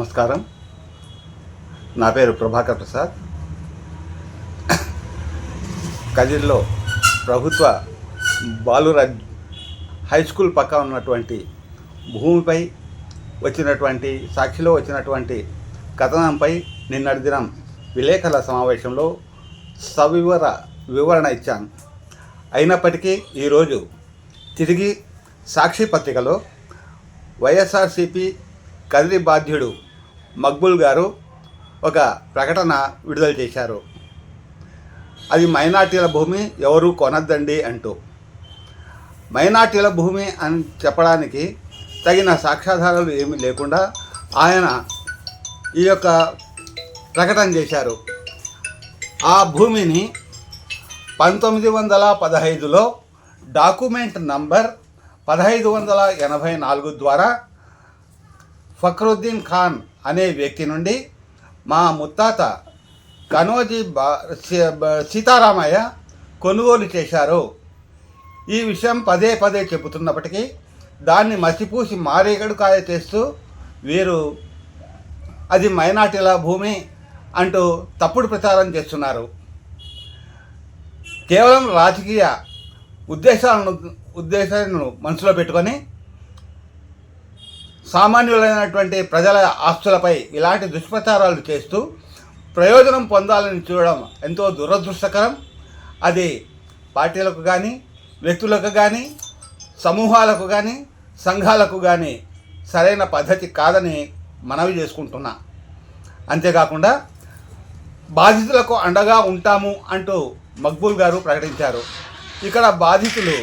నమస్కారం. నా పేరు ప్రభాకర్ ప్రసాద్. కదిర్లో ప్రభుత్వ బాలురాజ్ హై స్కూల్ పక్క ఉన్నటువంటి భూమిపై వచ్చినటువంటి సాక్షిలో వచ్చినటువంటి కథనంపై నిన్నటి దినం విలేకరుల సమావేశంలో సవివర వివరణ ఇచ్చాను. అయినప్పటికీ ఈరోజు తిరిగి సాక్షి పత్రికలో వైఎస్ఆర్సిపి కదిరి బాధ్యుడు మక్బుల్ గారు ఒక ప్రకటన విడుదల చేశారు. అది మైనార్టీల భూమి ఎవరు కొనద్దండి అంటూ. మైనార్టీల భూమి అని చెప్పడానికి తగిన సాక్ష్యాధారాలు ఏమీ లేకుండా ఆయన ఈ యొక్క ప్రకటన చేశారు. ఆ భూమిని పంతొమ్మిది వందల పదహైదులో డాక్యుమెంట్ నంబర్ పదహైదు వందల ఎనభై నాలుగు ద్వారా ఫక్రుద్దీన్ ఖాన్ అనే వ్యక్తి నుండి మా ముత్తాత కనోజీ బా సీతారామయ్య కొనుగోలు చేశారు. ఈ విషయం పదే పదే చెబుతున్నప్పటికీ దాన్ని మసిపూసి మారేగడుకాయ చేస్తూ వీరు అది మైనార్టీల భూమి అంటూ తప్పుడు ప్రచారం చేస్తున్నారు. కేవలం రాజకీయ ఉద్దేశాలను ఉద్దేశాలను మనసులో పెట్టుకొని సామాన్యులైనటువంటి ప్రజల ఆస్తులపై ఇలాంటి దుష్ప్రచారాలు చేస్తూ ప్రయోజనం పొందాలని చూడడం ఎంతో దురదృష్టకరం. అది పార్టీలకు కానీ వ్యక్తులకు కానీ సమూహాలకు కానీ సంఘాలకు కానీ సరైన పద్ధతి కాదని మనవి చేసుకుంటున్నా. అంతేకాకుండా బాధితులకు అండగా ఉంటాము అంటూ మక్బూల్ గారు ప్రకటించారు. ఇక్కడ బాధితులు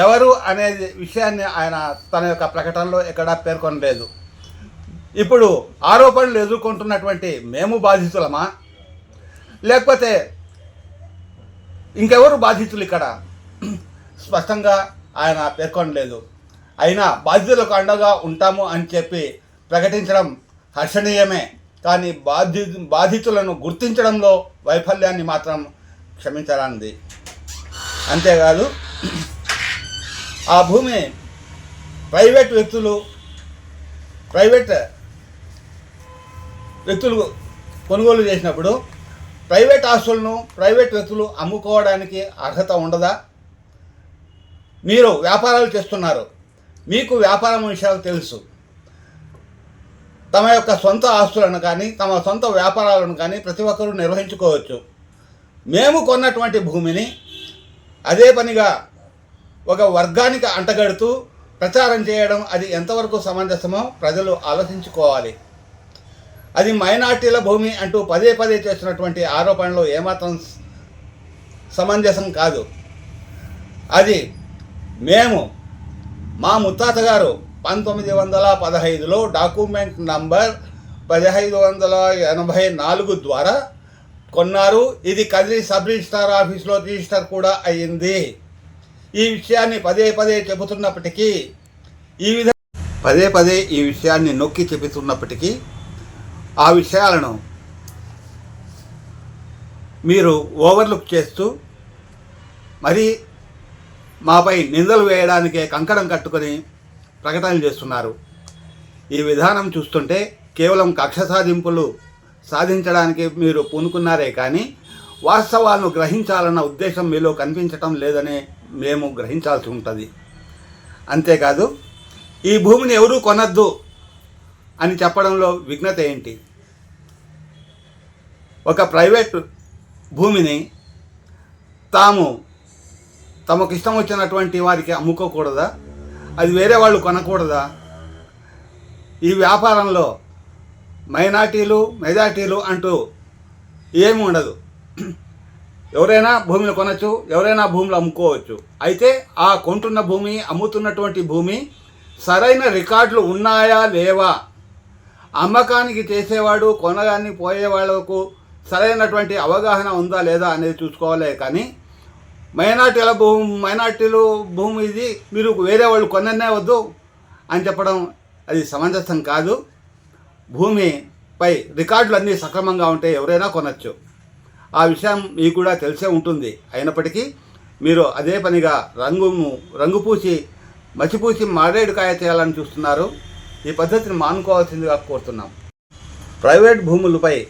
ఎవరు అనే విషయాన్ని ఆయన తన యొక్క ప్రకటనలో ఎక్కడా పేర్కొనలేదు. ఇప్పుడు ఆరోపణలు ఎదుర్కొంటున్నటువంటి మేము బాధితులమా? లేకపోతే ఇంకెవరు బాధితులు ఇక్కడ? స్పష్టంగా ఆయన పేర్కొనలేదు. అయినా బాధితులకు అండగా ఉంటాము అని చెప్పి ప్రకటించడం హర్షణీయమే. కానీ బాధి బాధితులను గుర్తించడంలో వైఫల్యాన్ని మాత్రం క్షమించరానిది. అంతేకాదు ఆ భూమి ప్రైవేట్ వ్యక్తులు ప్రైవేట్ వ్యక్తులు కొనుగోలు చేసినప్పుడు ప్రైవేట్ ఆస్తులను ప్రైవేట్ వ్యక్తులు అమ్ముకోవడానికి అర్హత ఉండదా? మీరు వ్యాపారాలు చేస్తున్నారు. మీకు వ్యాపారం విషయాలు తెలుసు. తమ యొక్క సొంత ఆస్తులను కానీ తమ సొంత వ్యాపారాలను కానీ ప్రతి ఒక్కరూ నిర్వహించుకోవచ్చు. మేము కొన్నటువంటి భూమిని అదే పనిగా ఒక వర్గానికి అంటగడుతూ ప్రచారం చేయడం అది ఎంతవరకు సమంజసమో ప్రజలు ఆలోచించుకోవాలి. అది మైనార్టీల భూమి అంటూ పదే పదే చేస్తున్నటువంటి ఆరోపణలు ఏమాత్రం సమంజసం కాదు. అది మేము మా ముత్తాత గారు పంతొమ్మిది వందల పదహైదులో డాక్యుమెంట్ నంబర్ పదహైదు వందల ఎనభై నాలుగు ద్వారా కొన్నారు. ఇది కదిరి సబ్ రిజిస్టార్ ఆఫీస్లో రిజిస్టర్ కూడా అయ్యింది ఈ విషయాన్ని పదే పదే చెబుతున్నప్పటికీ ఈ విధ పదే పదే ఈ విషయాన్ని నొక్కి చెబుతున్నప్పటికీ ఆ విషయాలను మీరు ఓవర్లుక్ చేస్తూ మరి మాపై నిందలు వేయడానికే కంకణం కట్టుకొని ప్రకటనలు చేస్తున్నారు. ఈ విధానం చూస్తుంటే కేవలం కక్ష సాధింపులు సాధించడానికి మీరు పూనుకున్నారే కానీ వాస్తవాలను గ్రహించాలన్న ఉద్దేశం మీలో కనిపించటం లేదనే మేము గ్రహించాల్సి ఉంటుంది. అంతేకాదు ఈ భూమిని ఎవరూ కొనద్దు అని చెప్పడంలో విఘ్నత ఏంటి? ఒక ప్రైవేట్ భూమిని తాము తమకు ఇష్టం వచ్చినటువంటి వారికి అమ్ముకోకూడదా? అది వేరే వాళ్ళు కొనకూడదా? ఈ వ్యాపారంలో మైనార్టీలు మెజార్టీలు అంటూ ఏమి ఉండదు. ఎవరైనా భూమిని కొనచ్చు ఎవరైనా భూములు అమ్ముకోవచ్చు. అయితే ఆ కొంటున్న భూమి అమ్ముతున్నటువంటి భూమి సరైన రికార్డులు ఉన్నాయా లేవా? అమ్మకానికి చేసేవాడు కొనగాన్ని పోయే వాళ్ళకు సరైనటువంటి అవగాహన ఉందా లేదా అనేది చూసుకోవాలి. కానీ మైనార్టీల భూమి మైనార్టీలు భూమి ఇది మీరు వేరే వాళ్ళు కొననే వద్దు అని చెప్పడం అది సమంజసం కాదు. భూమిపై రికార్డులు అన్నీ సక్రమంగా ఉంటే ఎవరైనా కొనచ్చు. ఆ విషయం మీకు కూడా తెలిసే ఉంటుంది. అయినప్పటికీ మీరు అదే పనిగా రంగును రంగు పూసి మసిపూసి మారేడుకాయ చేయాలని చూస్తున్నారు. ఈ పద్ధతిని మానుకోవాల్సిందిగా కోరుతున్నాం. ప్రైవేట్ భూములపై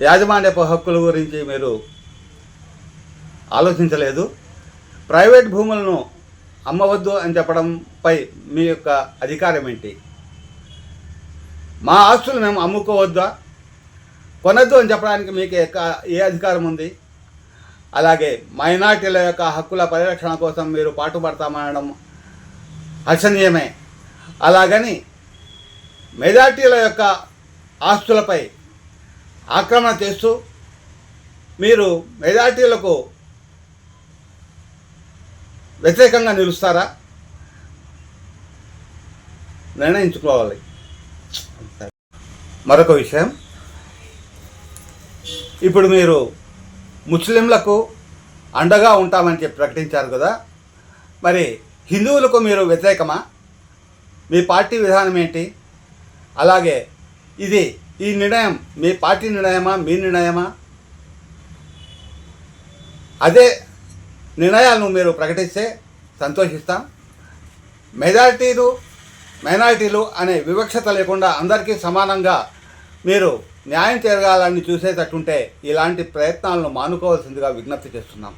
యాజమాన్యప హక్కుల గురించి మీరు ఆలోచించలేదు. ప్రైవేట్ భూములను అమ్మవద్దు అని చెప్పడంపై మీ యొక్క అధికారం ఏంటి? మా ఆస్తులు మేము అమ్ముకోవద్దా? కొనద్దు అని చెప్పడానికి మీకు ఏ అధికారం ఉంది? అలాగే మైనార్టీల యొక్క హక్కుల పరిరక్షణ కోసం మీరు పాటుపడతామనడం హర్షణీయమే. అలాగని మెజార్టీల యొక్క ఆస్తులపై ఆక్రమణ చేస్తూ మీరు మెజార్టీలకు వ్యతిరేకంగా నిలుస్తారా? నిర్ణయించుకోవాలి. మరొక విషయం. ఇప్పుడు మీరు ముస్లింలకు అండగా ఉంటామని చెప్పి ప్రకటించారు కదా మరి హిందువులకు మీరు వ్యతిరేకమా? మీ పార్టీ విధానం ఏంటి? అలాగే ఇది ఈ నిర్ణయం మీ పార్టీ నిర్ణయమా? మీ నిర్ణయమా? అదే నిర్ణయాలను మీరు ప్రకటిస్తే సంతోషిస్తాం. మెజారిటీలు మైనారిటీలు అనే వివక్షత లేకుండా అందరికీ సమానంగా మీరు న్యాయం జరగాలని చూసేటట్టుంటే ఇలాంటి ప్రయత్నాలను మానుకోవాల్సిందిగా విజ్ఞప్తి చేస్తున్నాం.